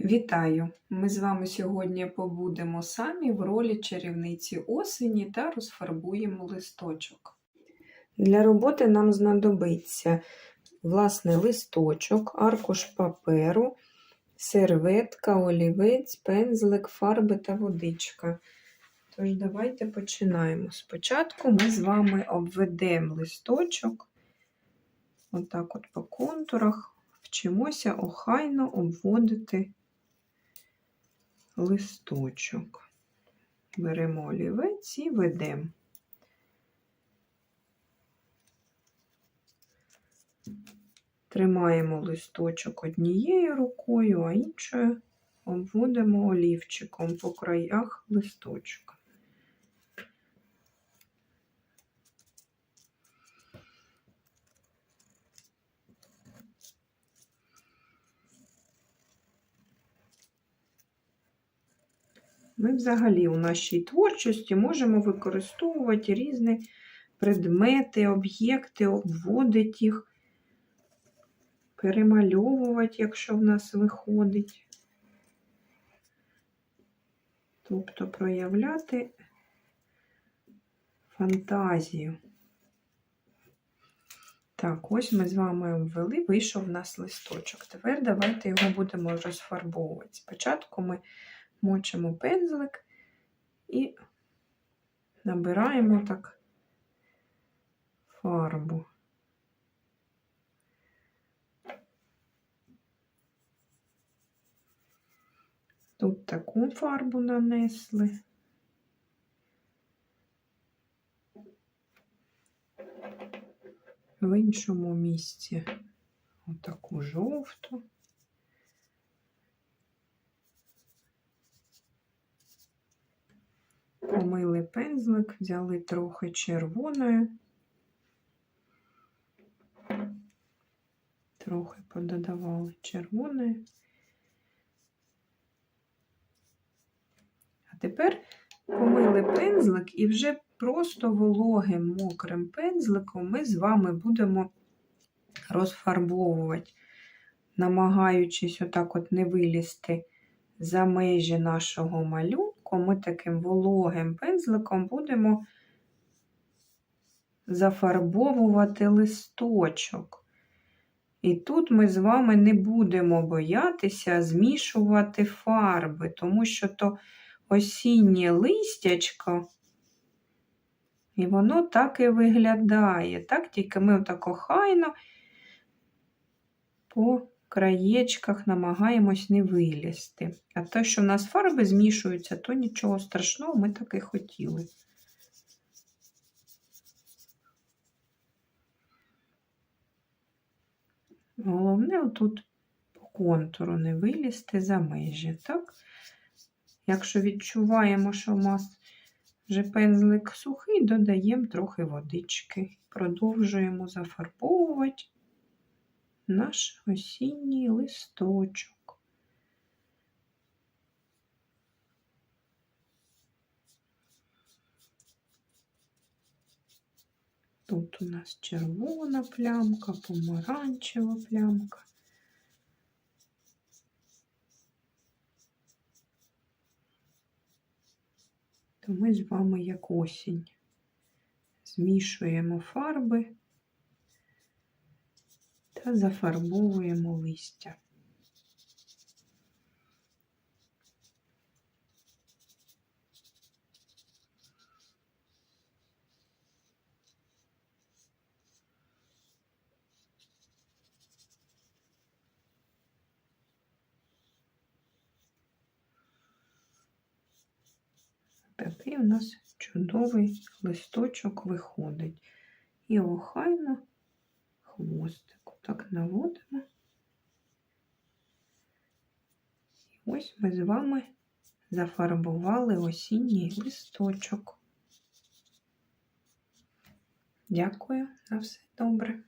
Вітаю! Ми з вами сьогодні побудемо самі в ролі чарівниці осені та розфарбуємо листочок. Для роботи нам знадобиться власне листочок, аркуш паперу, серветка, олівець, пензлик, фарби та водичка. Тож, давайте починаємо. Спочатку ми з вами обведемо листочок, отак от по контурах, вчимося охайно обводити листочок. Беремо олівець і ведемо. Тримаємо листочок однією рукою, а іншою обводимо олівчиком по краях листочка. Ми взагалі у нашій творчості можемо використовувати різні предмети, об'єкти, обводити їх, перемальовувати, якщо в нас виходить. Тобто проявляти фантазію. Так, ось ми з вами обвели, вийшов у нас листочок. Тепер давайте його будемо розфарбовувати. Спочатку ми мочимо пензлик і набираємо так фарбу. Тут таку фарбу нанесли. В іншому місці отаку жовту. Помили пензлик, взяли трохи червоної, трохи пододавали червоної. А тепер помили пензлик і вже просто вологим мокрим пензликом ми з вами будемо розфарбовувати, намагаючись отак от не вилізти за межі нашого малюнку, ми таким вологим пензликом будемо зафарбовувати листочок. І тут ми з вами не будемо боятися змішувати фарби, тому що то осіннє листячко, і воно так і виглядає. Так, Тільки ми так охайно по краєчках намагаємось не вилізти. А те, що в нас фарби змішуються, то нічого страшного, ми так і хотіли. Головне, отут по контуру не вилізти за межі, так? Якщо відчуваємо, що у нас вже пензлик сухий, додаємо трохи водички. Продовжуємо зафарбовувати наш осінній листочок. Тут у нас червона плямка, помаранчева плямка. То ми з вами як осінь змішуємо фарби та зафарбовуємо листя. Такий у нас чудовий листочок виходить. І охайно наводимо. Ось ми з вами зафарбували осінній листочок. Дякую на все добре.